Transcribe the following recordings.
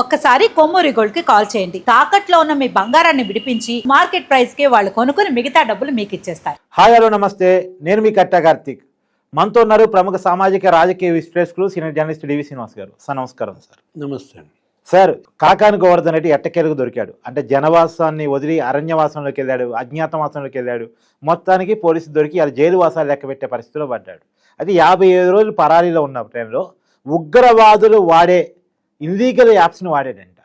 ఒక్కసారి కొమ్మూరి గోల్డ్కి కాల్ చేయండి. తాకట్లో ఉన్న మీ బంగారాన్ని విడిపించి మార్కెట్ ప్రైస్కి వాళ్ళు కొనుక్కుని మిగతా డబ్బులు మీకు ఇచ్చేస్తారు. హాయ్ హలో నమస్తే. నేను మీ కట్టా కార్తీక్. మనతో ఉన్నారు ప్రముఖ సామాజిక రాజకీయ విశ్లేషకులు సీనియర్ జర్నలిస్ట్ డివి శ్రీనివాస్ గారు. సార్ నమస్కారం సార్. నమస్తే అండి. సార్ కాకాని గోవర్ధన్ రెడ్డి ఎట్టకేలకు దొరికాడు. అంటే జనవాసాన్ని వదిలి అరణ్యవాసంలోకి వెళ్ళాడు అజ్ఞాతవాసంలోకి వెళ్ళాడు. మొత్తానికి పోలీసు దొరికి అది జైలు వాసాలు లెక్క పెట్టే పరిస్థితిలో పడ్డాడు. అది యాభై ఐదు రోజులు పరారీలో ఉన్న టైంలో ఉగ్రవాదులు వాడే ఇల్లీగల్ యాప్స్ని వాడాడంట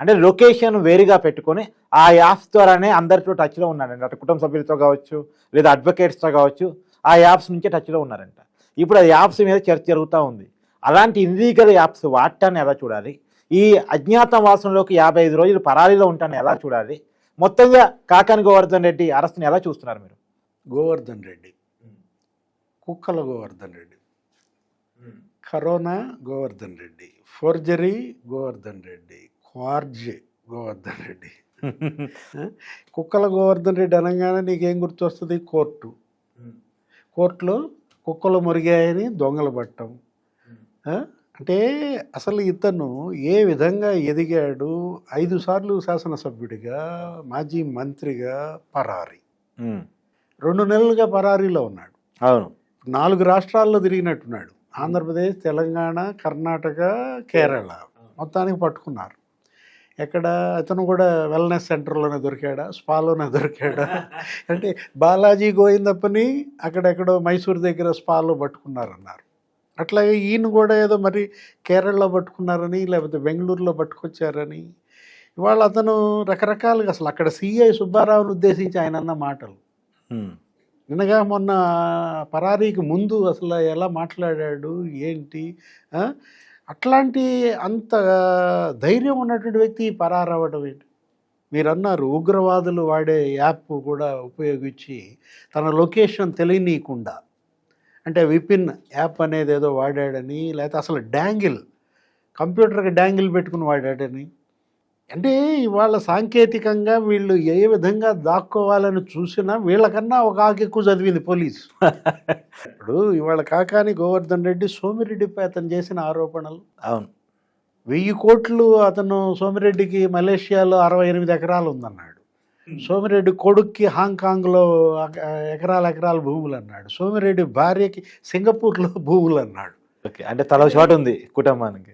అంటే లొకేషన్ వేరుగా పెట్టుకొని ఆ యాప్స్ ద్వారానే అందరితో టచ్లో ఉన్నాడంట. అటు కుటుంబ సభ్యులతో కావచ్చు లేదా అడ్వకేట్స్తో కావచ్చు ఆ యాప్స్ నుంచే టచ్లో ఉన్నారంట ఇప్పుడు ఆ యాప్స్ మీద చర్చ జరుగుతూ ఉంది. అలాంటి ఇల్లీగల్ యాప్స్ వాడటాన్ని ఎలా చూడాలి? ఈ అజ్ఞాతవాసంలోకి యాభై ఐదు రోజులు పరారీలో ఉంటాను ఎలా చూడాలి? మొత్తంగా కాకాని గోవర్ధన్ రెడ్డి అరెస్ట్ని ఎలా చూస్తున్నారు మీరు? గోవర్ధన్ రెడ్డి. కుక్కల గోవర్ధన్ రెడ్డి. కరోనా గోవర్ధన్ రెడ్డి. ఫోర్జరీ గోవర్ధన్ రెడ్డి క్వార్జే గోవర్ధన్ రెడ్డి? కుక్కల గోవర్ధన్ రెడ్డి అనగానే నీకేం గుర్తొస్తుంది? కోర్టు. కోర్టులో కుక్కలు మురిగాయని దొంగలు పట్టం? అంటే అసలు ఇతను ఏ విధంగా ఎదిగాడు? ఐదు సార్లు శాసనసభ్యుడిగా మాజీ మంత్రిగా పరారి. రెండు నెలలుగా పరారీలో ఉన్నాడు. అవును. నాలుగు రాష్ట్రాల్లో తిరిగినట్టున్నాడు. ఆంధ్రప్రదేశ్ తెలంగాణ కర్ణాటక కేరళ మొత్తానికి పట్టుకున్నారు. ఎక్కడ అతను కూడా వెల్నెస్ సెంటర్లోనే దొరికాడా? స్పాలోనే దొరికాడా? అంటే బాలాజీ గోయిందప్పని అక్కడెక్కడో మైసూర్ దగ్గర స్పాలో పట్టుకున్నారన్నారు. అట్లాగే ఈయన కూడా ఏదో మరి కేరళలో పట్టుకున్నారని లేకపోతే బెంగళూరులో పట్టుకొచ్చారని. ఇవాళ అతను రకరకాలుగా అసలు అక్కడ సిఐ సుబ్బారావుని ఉద్దేశించి ఆయన అన్న మాటలు నిన్నగా మొన్న పరారీకి ముందు అసలు ఎలా మాట్లాడాడు ఏంటి అట్లాంటి అంత ధైర్యం ఉన్నటువంటి వ్యక్తి పరారవ్వడం ఏంటి? మీరు అన్నారు ఉగ్రవాదులు వాడే యాప్ కూడా ఉపయోగించి తన లొకేషన్ తెలియనీయకుండా. అంటే విపిన్ యాప్ అనేది ఏదో వాడాడని లేకపోతే అసలు డ్యాంగిల్ కంప్యూటర్కి డ్యాంగిల్ పెట్టుకుని వాడాడని. అంటే ఇవాళ సాంకేతికంగా వీళ్ళు ఏ విధంగా దాక్కోవాలని చూసినా వీళ్ళకన్నా ఒక ఆకు ఎక్కువ చదివింది పోలీసు. ఇప్పుడు ఇవాళ కాకాని గోవర్ధన్ రెడ్డి సోమిరెడ్డిపై అతను చేసిన ఆరోపణలు. అవును. వెయ్యి కోట్లు అతను సోమిరెడ్డికి మలేషియాలో అరవై ఎనిమిది ఎకరాలు ఉందన్నాడు. సోమిరెడ్డి కొడుక్కి హాంకాంగ్లో ఎకరాల ఎకరాల భూములు అన్నాడు సోమిరెడ్డి భార్యకి సింగపూర్లో భూములు అన్నాడు ఓకే. అంటే తల చోటు ఉంది కుటుంబానికి.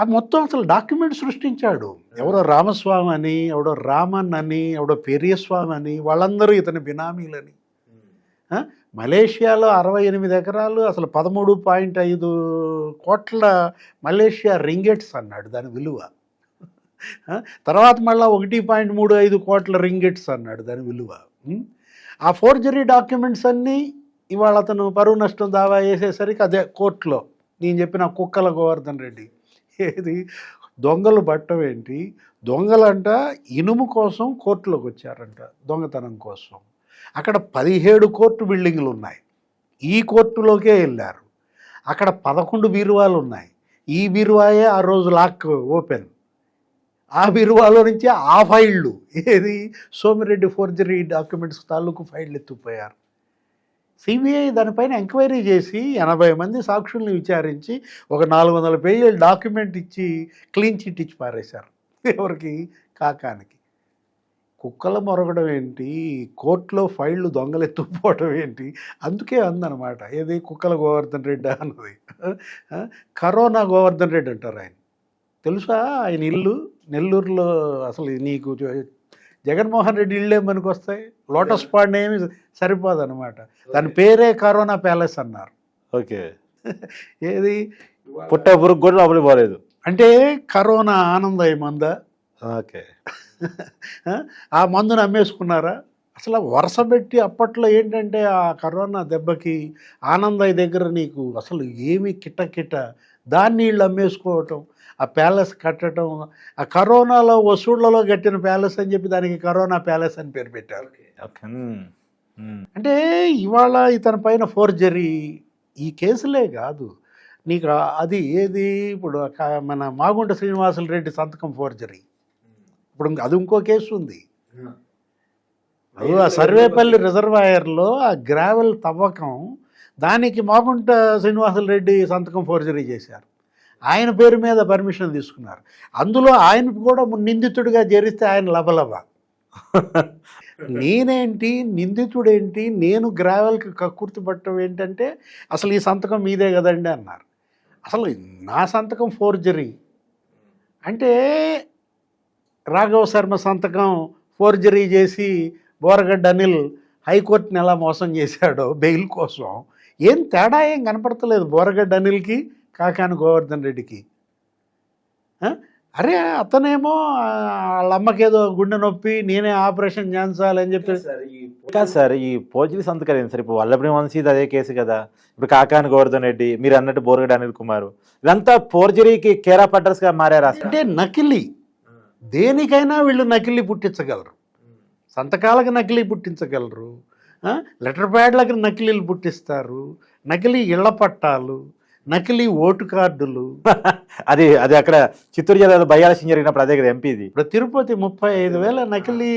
ఆ మొత్తం అసలు డాక్యుమెంట్ సృష్టించాడు. ఎవడో రామస్వామి అని ఎవడో రామన్ అని ఎవడో పెరియస్వామి అని వాళ్ళందరూ ఇతని బినామీలని. ఆ? మలేషియాలో అరవై ఎనిమిది ఎకరాలు అసలు పదమూడు పాయింట్ ఐదు కోట్ల మలేషియా రింగెట్స్ అన్నాడు దాని విలువ? తర్వాత మళ్ళీ ఒకటి పాయింట్ మూడు ఐదు కోట్ల రింగెట్స్ అన్నాడు దాని విలువ? ఆ ఫోర్జరీ డాక్యుమెంట్స్ అన్నీ ఇవాళ అతను పరువు నష్టం దావా వేసేసరికి అదే కోర్టులో. నేను చెప్పిన కుక్కల గోవర్ధన్ రెడ్డి. ఏది? దొంగలు పట్టం ఏంటి? దొంగలంట ఇనుము కోసం కోర్టులోకి వచ్చారంట దొంగతనం కోసం. అక్కడ పదిహేడు కోర్టు బిల్డింగ్లు ఉన్నాయి. ఈ కోర్టులోకే వెళ్ళారు. అక్కడ పదకొండు బీరువాలు ఉన్నాయి. ఈ బీరువాయే ఆ రోజు లాక్ ఓపెన్. ఆ బీరువాలో నుంచి ఆ ఫైళ్ళు. ఏది? సోమిరెడ్డి ఫోర్జరీ డాక్యుమెంట్స్ తాలూకు ఫైళ్ళు ఎత్తుపోయారు సిబిఐ దానిపైన ఎంక్వైరీ చేసి ఎనభై మంది సాక్షుల్ని విచారించి ఒక నాలుగు వందల పేజీలు డాక్యుమెంట్ ఇచ్చి క్లీన్ చిట్ ఇచ్చి పారేశారు. ఎవరికి? కాకానికి. కుక్కల మొరగడం ఏంటి? కోర్టులో ఫైళ్ళు దొంగలు ఏంటి? అందుకే అందనమాట. ఏది? కుక్కల గోవర్ధన్ రెడ్డి అన్నది. కరోనా గోవర్ధన్ రెడ్డి అంటారు ఆయన. తెలుసా? ఆయన ఇల్లు నెల్లూరులో అసలు నీకు జగన్మోహన్ రెడ్డి ఇళ్ళు ఏమనికి వస్తాయి. లోటస్ పాండ్ ఏమి సరిపోదన్నమాట. దాని పేరే కరోనా ప్యాలెస్ అన్నారు. ఓకే. ఏది? పుట్ట పురుగు కూడా లోపలికి పోలేదు. అంటే కరోనా ఆనందయ్య మంద. ఓకే. ఆ? మందును అమ్మేసుకున్నారా? అసలు వరుస పెట్టి అప్పట్లో ఏంటంటే ఆ కరోనా దెబ్బకి ఆనందయ్య దగ్గర నీకు అసలు ఏమి కిట్ట కిట్ట దాన్ని వీళ్ళు అమ్మేసుకోవటం ఆ ప్యాలెస్ కట్టడం ఆ కరోనాలో వసూళ్ళలో కట్టిన ప్యాలెస్ అని చెప్పి దానికి కరోనా ప్యాలెస్ అని పేరు పెట్టారు. అంటే ఇవాళ ఇతని పైన ఫోర్జరీ ఈ కేసులే కాదు. నీకు అది ఏది? ఇప్పుడు మన మాగుంట శ్రీనివాసులు రెడ్డి సంతకం ఫోర్జరీ. ఇప్పుడు అది ఇంకో కేసు ఉంది. ఆ సర్వేపల్లి రిజర్వాయర్లో ఆ గ్రావెల్ తవ్వకం దానికి మాగుంట శ్రీనివాసులు రెడ్డి సంతకం ఫోర్జరీ చేశారు. ఆయన పేరు మీద పర్మిషన్ తీసుకున్నారు. అందులో ఆయన కూడా నిందితుడిగా చేరిస్తే ఆయన లబలబ. నేనేంటి నిందితుడేంటి నేను గ్రావెల్కి కక్కుర్తి పట్టడం ఏంటంటే అసలు ఈ సంతకం మీదే కదండి అన్నారు. అసలు నా సంతకం ఫోర్జరీ. అంటే రాఘవ శర్మ సంతకం ఫోర్జరీ చేసి బోరగడ్డ అనిల్ హైకోర్టుని ఎలా మోసం చేశాడో బెయిల్ కోసం ఏం తేడా ఏం కనపడతలేదు బోరగడ్డ అనిల్కి కాకాని గోవర్ధన్ రెడ్డికి? అరే అతనేమో ఆ, వాళ్ళ అమ్మకేదో గుండె నొప్పి నేనే ఆపరేషన్ చేయించాలని చెప్పి. కాదు సార్ ఈ పోజిటివ్ సంతకాలు ఏంటి సార్. ఇప్పుడు వల్లభని వంశీది అదే కేసు కదా. ఇప్పుడు కాకాని గోవర్ధన్ రెడ్డి మీరు అన్నట్టు బోరగడ్డ అనిల్ కుమార్. ఇదంతా ఫోర్జరీకి కేరా పట్టర్స్గా మారారు అంటే నకిలీ. దేనికైనా వీళ్ళు నకిలీ పుట్టించగలరు. సంతకాలకు నకిలీ పుట్టించగలరు? లెటర్ ప్యాడ్లకు నకిలీలు పుట్టిస్తారు నకిలీ ఇళ్ళ పట్టాలు నకిలీ ఓటు కార్డులు. అది అది అక్కడ చిత్తూరు జిల్లాలో బయ్యాలసిన జరిగినప్పుడు అదే కదా ఎంపీది ఇప్పుడు తిరుపతి ముప్పై ఐదు వేల నకిలీ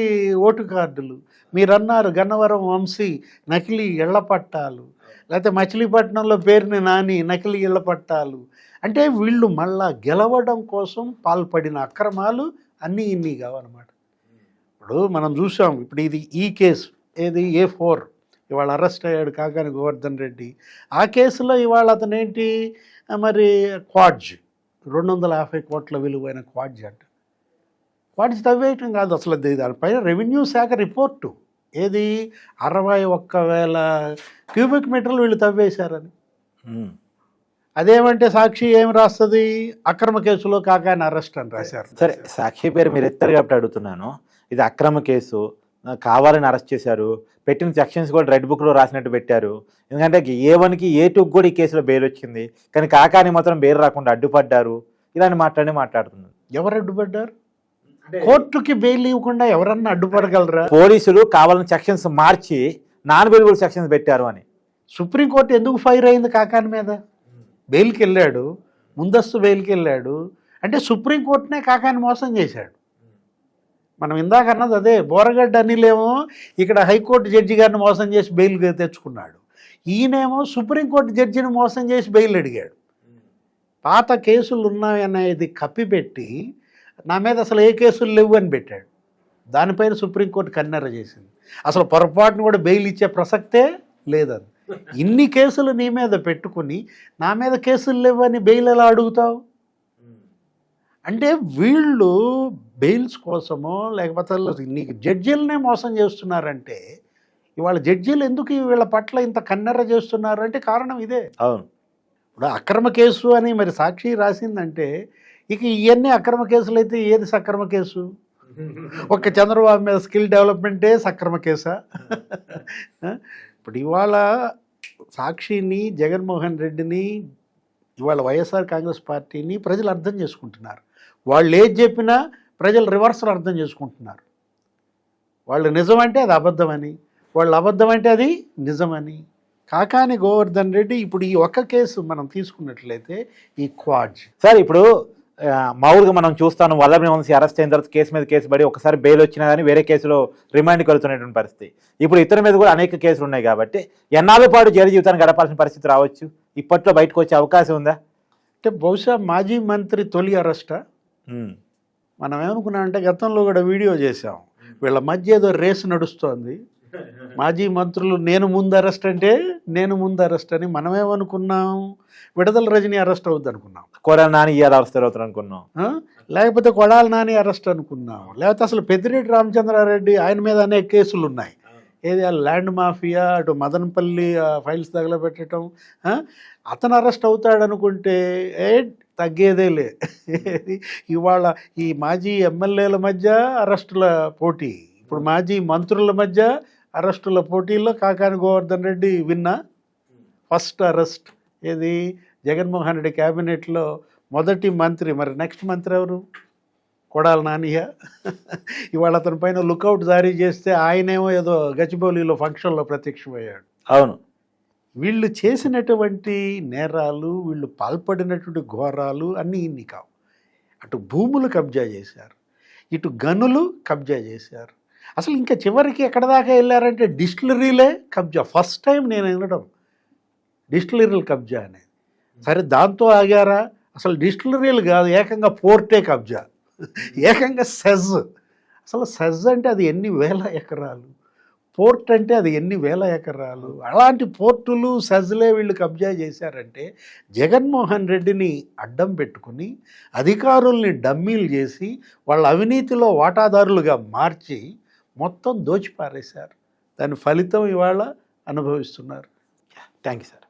ఓటు కార్డులు. మీరన్నారు గన్నవరం వంశీ నకిలీ ఇళ్ళ పట్టాలు. లేకపోతే మచిలీపట్నంలో పేరుని నాని నకిలీ ఇళ్ళ పట్టాలు. అంటే వీళ్ళు మళ్ళా గెలవడం కోసం పాల్పడిన అక్రమాలు అన్నీ ఇన్ని కావన్నమాట ఇప్పుడు మనం చూసాం ఇప్పుడు ఇది ఈ కేసు. ఏది? ఏ ఫోర్. ఇవాళ అరెస్ట్ అయ్యాడు కాకాని గోవర్ధన్ రెడ్డి. ఆ కేసులో ఇవాళ అతను ఏంటి ఆ, మరి క్వాడ్జ్. రెండు వందల యాభై కోట్ల విలువైన క్వాడ్జ్ అంట. క్వాడ్జ్ తవ్వేయటం కాదు అసలు దానిపైన రెవెన్యూ శాఖ రిపోర్టు. ఏది? అరవై ఒక్క వేల క్యూబిక్ మీటర్లు వీళ్ళు తవ్వేశారని. అదేమంటే సాక్షి ఏం రాస్తుంది? అక్రమ కేసులో కాకాని అరెస్ట్ అని రాశారు. సరే సాక్షి పేరు మీరు ఎత్తారు కాబట్టి అడుగుతున్నాను. ఇది అక్రమ కేసు. కావాలని అరెస్ట్ చేశారు. పెట్టిన సెక్షన్స్ కూడా రెడ్ బుక్లో రాసినట్టు పెట్టారు. ఎందుకంటే ఏ వన్కి ఏ టూకి కూడా ఈ కేసులో బెయిల్ వచ్చింది. కానీ కాకాని మాత్రం బెయిల్ రాకుండా అడ్డుపడ్డారు. ఇలాంటి మాట్లాడి మాట్లాడుతున్నారు ఎవరు అడ్డుపడ్డారు? కోర్టుకి బెయిల్ ఇవ్వకుండా ఎవరన్నా అడ్డుపడగలరా? పోలీసులు కావాలని సెక్షన్స్ మార్చి నాన్ బెయిలబుల్ సెక్షన్స్ పెట్టారు అని. సుప్రీంకోర్టు ఎందుకు ఫైర్ అయింది కాకాని మీద? బెయిల్కి వెళ్ళాడు. ముందస్తు బెయిల్కి వెళ్ళాడు. అంటే సుప్రీంకోర్టునే కాకాని మోసం చేశాడు. మనం ఇందాక అన్నది అదే బోరగడ్డ అనిలేమో ఇక్కడ హైకోర్టు జడ్జి గారిని మోసం చేసి బెయిల్ తెచ్చుకున్నాడు. ఈయనేమో సుప్రీంకోర్టు జడ్జిని మోసం చేసి బెయిల్ అడిగాడు. పాత కేసులు ఉన్నాయనేది కప్పిపెట్టి నా మీద అసలు ఏ కేసులు లేవు అని పెట్టాడు. దానిపైన సుప్రీంకోర్టు కన్నెర చేసింది. అసలు పొరపాటును కూడా బెయిల్ ఇచ్చే ప్రసక్తే లేదని ఇన్ని కేసులు నీ మీద పెట్టుకుని నా మీద కేసులు లేవని బెయిల్ ఎలా అడుగుతావు? అంటే వీళ్ళు బెయిల్స్ కోసమో లేకపోతే నీకు జడ్జీలనే మోసం చేస్తున్నారంటే ఇవాళ జడ్జీలు ఎందుకు వీళ్ళ పట్ల ఇంత కన్నెర చేస్తున్నారు? అంటే కారణం ఇదే. అవును. ఇప్పుడు అక్రమ కేసు అని మరి సాక్షి రాసిందంటే ఇక ఇవన్నీ అక్రమ కేసులు అయితే ఏది సక్రమ కేసు? ఒక్క చంద్రబాబు మీద స్కిల్ డెవలప్మెంటే సక్రమ కేసా? ఇప్పుడు ఇవాళ సాక్షిని జగన్మోహన్ రెడ్డిని ఇవాళ వైఎస్ఆర్ కాంగ్రెస్ పార్టీని ప్రజలు అర్థం చేసుకుంటున్నారు. వాళ్ళు ఏది చెప్పినా ప్రజలు రివర్సల్ అర్థం చేసుకుంటున్నారు. వాళ్ళు నిజమంటే అది అబద్ధమని వాళ్ళు అబద్ధం అంటే అది నిజమని. కాకాని గోవర్ధన్ రెడ్డి ఇప్పుడు ఈ ఒక్క కేసు మనం తీసుకున్నట్లయితే ఈ క్వాడ్జ్ సార్ ఇప్పుడు మామూలుగా మనం చూస్తాను వల్లభని వంశీ అరెస్ట్ అయిన తర్వాత కేసు మీద కేసు పడి ఒకసారి బెయిల్ వచ్చినా కానీ వేరే కేసులో రిమాండ్కి వెళ్తున్నటువంటి పరిస్థితి. ఇప్పుడు ఇతని మీద కూడా అనేక కేసులు ఉన్నాయి కాబట్టి ఎన్నాళ్ళ పాటు జైలు జీవితాన్ని గడపాల్సిన పరిస్థితి రావచ్చు? ఇప్పట్లో బయటకు వచ్చే అవకాశం ఉందా? అంటే బహుశా మాజీ మంత్రి తొలి అరెస్టా. మనం ఏమనుకున్నామంటే గతంలో కూడా వీడియో చేసాం వీళ్ళ మధ్య ఏదో రేసు నడుస్తోంది. మాజీ మంత్రులు నేను ముందు అరెస్ట్ అంటే నేను ముందు అరెస్ట్ అని మనమేమనుకున్నాం విడుదల రజని అరెస్ట్ అవుద్ది అనుకున్నాం. కోరల్ నాని ఇవాళ అరెస్ట్ అవుతారు అనుకున్నాం? లేకపోతే కొడాలి నాని అరెస్ట్ అనుకున్నాం. లేకపోతే అసలు పెద్దిరెడ్డి రామచంద్రారెడ్డి ఆయన మీద అనేక కేసులు ఉన్నాయి. ఏది ఆ ల్యాండ్ మాఫియా అటు మదనపల్లి ఫైల్స్ తగలబెట్టడం? అతను అరెస్ట్ అవుతాడు అనుకుంటే ఏ తగ్గేదేలే. లే ఇవాళ ఈ మాజీ ఎమ్మెల్యేల మధ్య అరెస్టుల పోటీ. ఇప్పుడు మాజీ మంత్రుల మధ్య అరెస్టుల పోటీల్లో కాకాని గోవర్ధన్ రెడ్డి విన్నా ఫస్ట్ అరెస్ట్. ఏది? జగన్మోహన్ రెడ్డి క్యాబినెట్లో మొదటి మంత్రి. మరి నెక్స్ట్ మంత్రి ఎవరు? కొడాల నానియ. ఇవాళ అతని పైన లుకౌట్ జారీ చేస్తే ఆయనేమో ఏదో గచ్చిబౌలిలో ఫంక్షన్లో ప్రత్యక్షమయ్యాడు. అవును. వీళ్ళు చేసినటువంటి నేరాలు వీళ్ళు పాల్పడినటువంటి ఘోరాలు అన్నీ ఇన్ని కావు. అటు భూములు కబ్జా చేశారు ఇటు గనులు కబ్జా చేశారు. అసలు ఇంకా చివరికి ఎక్కడ దాకా వెళ్ళారంటే డిస్టిలరీలే కబ్జా. ఫస్ట్ టైం నేను వినడం డిస్టిలరీలు కబ్జా అనేది. సరే దాంతో ఆగారా? అసలు డిస్టిలరీలు కాదు ఏకంగా పోర్టే కబ్జా. ఏకంగా సెజ్. అసలు సెజ్ అంటే అది ఎన్ని వేల ఎకరాలు? పోర్ట్ అంటే అది ఎన్ని వేల ఎకరాలు? అలాంటి పోర్టులు సెజ్లే వీళ్ళు కబ్జా చేశారంటే జగన్మోహన్ రెడ్డిని అడ్డం పెట్టుకుని అధికారుల్ని డమ్మీలు చేసి వాళ్ళ అవినీతిలో వాటాదారులుగా మార్చి మొత్తం దోచిపారేశారు. దాని ఫలితం ఇవాళ అనుభవిస్తున్నారు. Thank you sir.